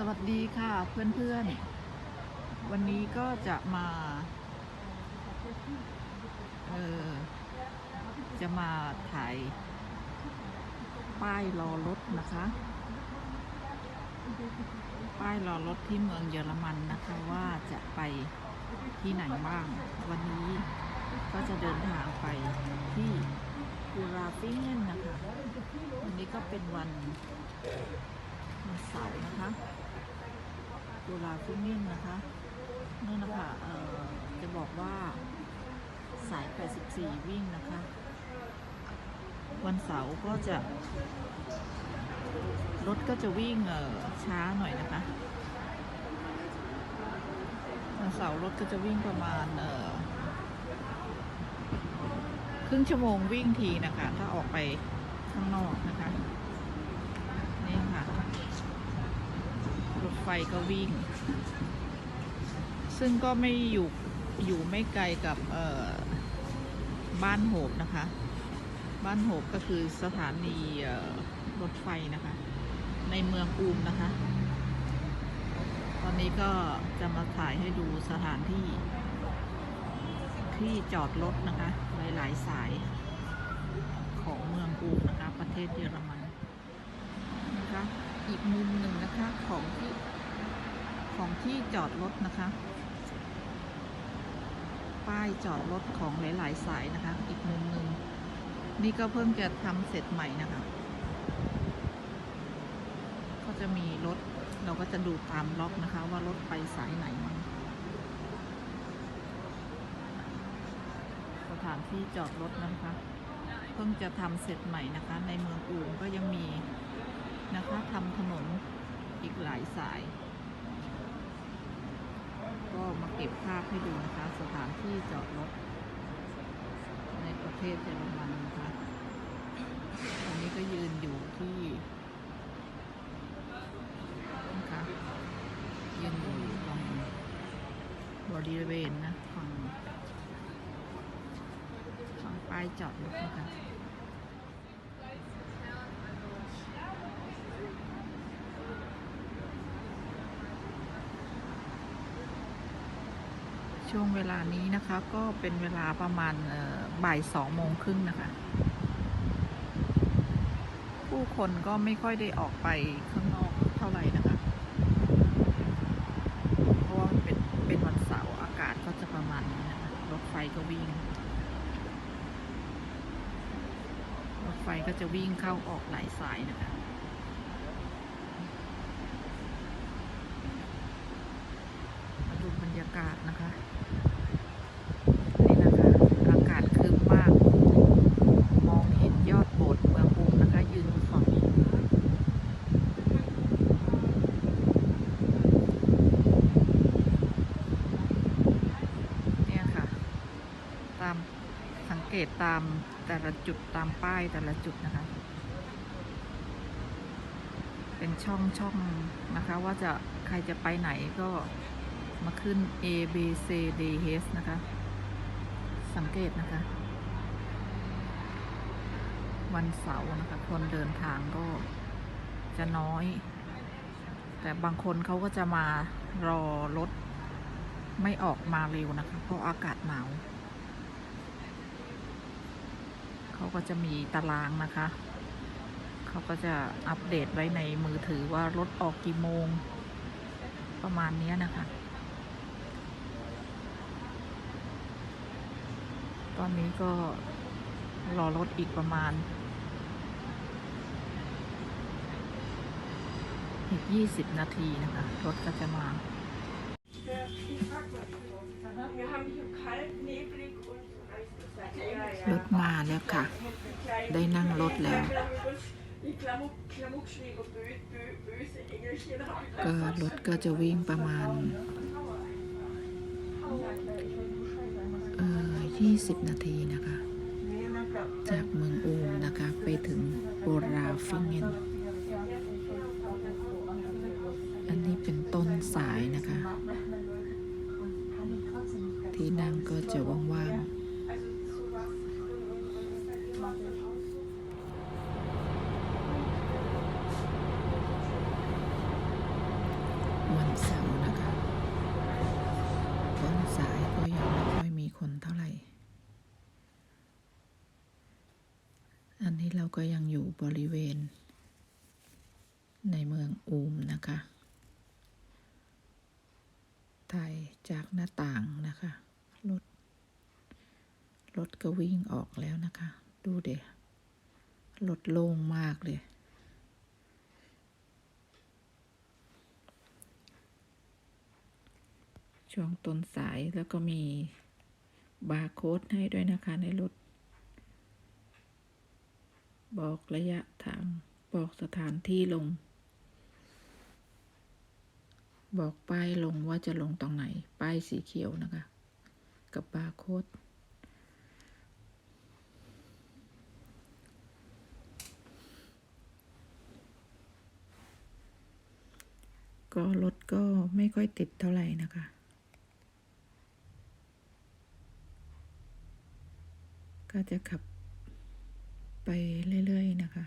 สวัสดีค่ะเพื่อนๆ วันนี้ก็จะมาเออจะมาถ่ายป้ายรอรถนะคะ ป้ายรอรถที่เมืองเยอรมันนะคะว่าจะไปที่ไหนบ้าง วันนี้ก็จะเดินทางไปที่กูราฟิงเงนนะคะ วันนี้ก็เป็นวันวันเสาร์นะคะ ตุลาฟิงเน่นนะคะนั่นะคะจะบอกว่าสาย 84 วิ่งนะคะ วันเสาร์ก็จะ รถก็จะวิ่งช้าหน่อยนะคะ วันเสาร์รถก็จะวิ่งประมาณครึ่งชั่วโมงวิ่งทีนะคะ ถ้าออกไปข้างนอกนะคะ นี่ค่ะ รถไฟก็วิ่ง ซึ่งก็ไม่อยู่อยู่ไม่ไกลกับบ้านโหบนะคะ บ้านโหบก็คือสถานีรถไฟนะคะ ในเมืองอูมนะคะ ตอนนี้ก็จะมาถ่ายให้ดูสถานที่ ที่จอดรถนะคะ หลายๆสายของเมืองอูมนะคะ ประเทศเยอรมันนะคะ อีกมุมหนึ่งนะคะของที่ของที่จอดรถนะคะ ป้ายจอดรถของหลาย ๆ สายนะคะ อีกมุมหนึ่งนี่ก็เพิ่งจะทำเสร็จใหม่นะคะก็จะมีรถเราก็จะดูตามล็อกนะคะ ว่ารถไปสายไหนมั้งสถานที่จอดรถนะคะ เพิ่งจะทำเสร็จใหม่นะคะ ในเมืองอู่ก็ยังมี นะคะทำถนนอีกหลายสาย ก็มาเก็บภาพให้ดูนะคะ สถานที่จอดรถ ในประเทศเยอรมันนะคะตอนนี้ก็ยืนอยู่ที่นะคะยืนอยู่ตรงบริเวณนะฝั่งฝั่งป้ายจอดรถนะคะ ช่วงเวลานี้นะคะก็เป็นเวลาประมาณบ่ายสองโมงครึ่งนะคะ ผู้คนก็ไม่ค่อยได้ออกไปข้างนอกเท่าไหร่นะคะ เพราะว่าเป็นเป็นวันเสาร์อากาศก็จะประมาณนี้นะคะ รถไฟก็วิ่ง รถไฟก็จะวิ่งเข้าออกหลายสายนะคะดูบรรยากาศนะคะ นี่นะคะ อากาศครึ้มมาก มองเห็นยอดโบสถ์เมืองอูมนะคะ ยืนอยู่ฝั่งนี้เนี่ยค่ะ ตาม สังเกตตามแต่ละจุดตามป้ายแต่ละจุดนะคะ เป็นช่องช่องนะคะ ว่าจะใครจะไปไหนก็มาขึ้น A B C D H นะคะ สังเกตนะคะ วันเสาร์นะคะ คนเดินทางก็จะน้อย แต่บางคนเขาก็จะมารอรถไม่ออกมาเร็วนะคะ เพราะอากาศหนาว เขาก็จะมีตารางนะคะ เขาก็จะอัปเดตไว้ในมือถือว่ารถออกกี่โมง ประมาณนี้นะคะ ตอนนี้ก็รอรถอีกประมาณ อีก 20 นาทีนะคะ รถก็จะมา รถมาแล้วค่ะ ได้นั่งรถแล้ว ก็รถก็จะวิ่งประมาณเอ่อ20 นาทีนะคะ จากเมืองอูมนะคะ ไปถึงโบราฟิงเงนอันนี้เป็นต้นสายนะคะ ที่นั่งก็จะว่างๆ ฝ เสาร์นะคะต้นสายก็ยังไม่ค่อยมีคนเท่าไหร่ อันนี้เรา ก็ยังอยู่บริเวณ ในเมืองอูมนะคะถ่ายจากหน้าต่างนะคะรถรถก็วิ่งออกแล้วนะคะ ดูเดี๋ยรถโล่งมากเลยช่วงต้นสายแล้วก็มีบาร์โค้ดให้ด้วยนะคะในรถ บอกระยะทาง บอกสถานที่ลง บอกป้ายลงว่าจะลงตรงไหน ป้ายสีเขียวนะคะ กับบาร์โค้ดก็รถก็ไม่ค่อยติดเท่าไหร่นะคะก็จะขับ ไปเรื่อย ๆ นะคะ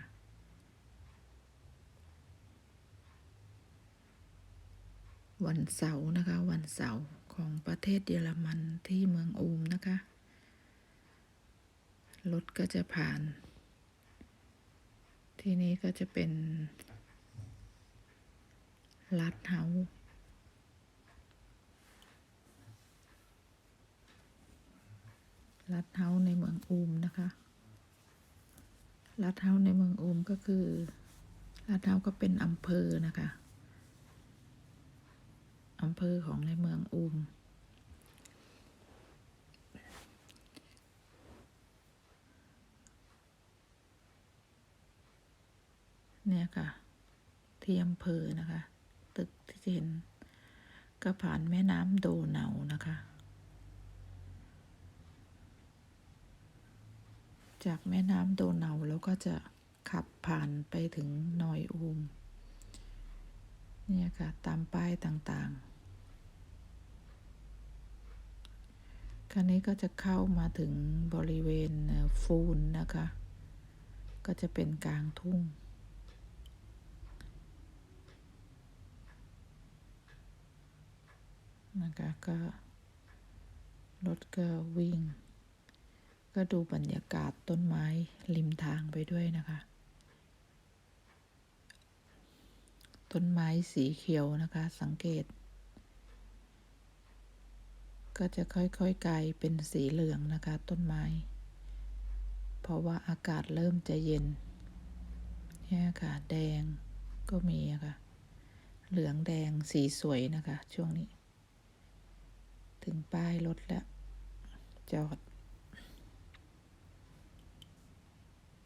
วันเสาร์นะคะ วันเสาร์ของประเทศเยอรมันที่เมืองอูมนะคะ รถก็จะผ่าน ที่นี้ก็จะเป็นลัดเฮาลัดเฮาในเมืองอูมนะคะ ลัดเฮาในเมืองอูมก็คือลัดเฮาก็เป็นอำเภอนะคะอำเภอของในเมืองอูมเนี่ยค่ะ ที่อำเภอนะคะ ตึกที่จะเห็นก็ผ่านแม่น้ำโดนานะคะ จากแม่น้ำโดนาแล้วก็จะขับผ่านไปถึงนอยอูม เนี่ยค่ะ ตามป้ายต่างๆคันนี้ก็จะเข้ามาถึงบริเวณฟูนนะคะ ก็จะเป็นกลางทุ่งนะคะก็รถก็วิ่ง ก็ดูบรรยากาศต้นไม้ริมทางไปด้วยนะคะ ต้นไม้สีเขียวนะคะ สังเกต ก็จะค่อยๆกลายเป็นสีเหลืองนะคะ ต้นไม้ เพราะว่าอากาศเริ่มจะเย็นเนี่ยค่ะแดงก็มีะค่ะ เหลืองแดงสีสวยนะคะ ช่วงนี้ ถึงป้ายรถแล้ว จอดเ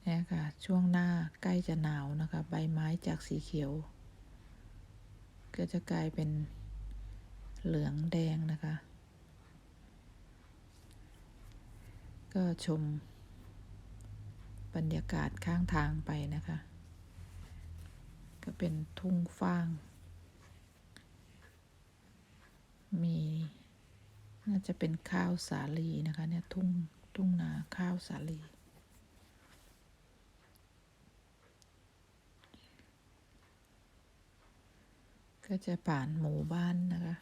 นี่ค่ะ ช่วงหน้าใกล้จะหนาวนะคะ ใบไม้จากสีเขียว ก็จะกลายเป็นเหลืองแดงนะคะ ก็ชมบรรยากาศข้างทางไปนะคะ ก็เป็นทุ่งฟาง มีน่าจะเป็นข้าวสาลีนะคะเนี่ยทุ่งทุ่งนาข้าวสาลี ก็จะผ่านหมู่บ้านนะคะ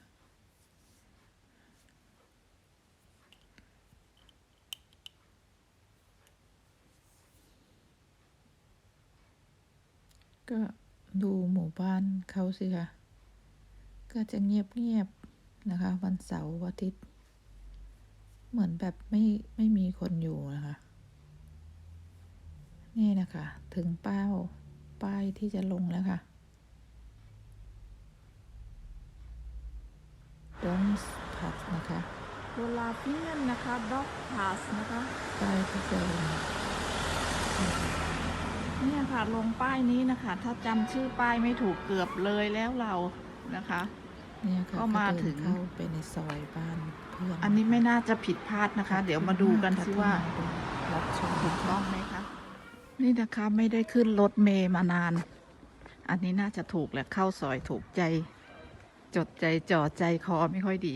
ก็ดูหมู่บ้านเขาสิคะก็จะเงียบๆนะคะ วันเสาร์อาทิตย์ เหมือนแบบไม่ไม่มีคนอยู่นะคะ นี่นะคะ ถึงเป้าป้ายที่จะลงแล้วค่ะ ดอมส์พัทนะคะโดลาเพียนนะคะด็อกพาสนะคะป้ายที่จะลงเนี่ยค่ะลงป้ายนี้นะคะ ถ้าจำชื่อป้ายไม่ถูกเกือบเลยแล้วเรานะคะ เนี่ยค่ะก็มาเดินถึงเข้าไปในซอยบ้านเพื่อนอันนี้ไม่น่าจะผิดพลาดนะคะ เดี๋ยวมาดูกันสิว่ารับชมถูกต้องไหมคะนี่นะคะไม่ได้ขึ้นรถเมย์มานาน อันนี้น่าจะถูกแหละเข้าซอยถูกใจ จดใจจ่อใจคอไม่ค่อยดี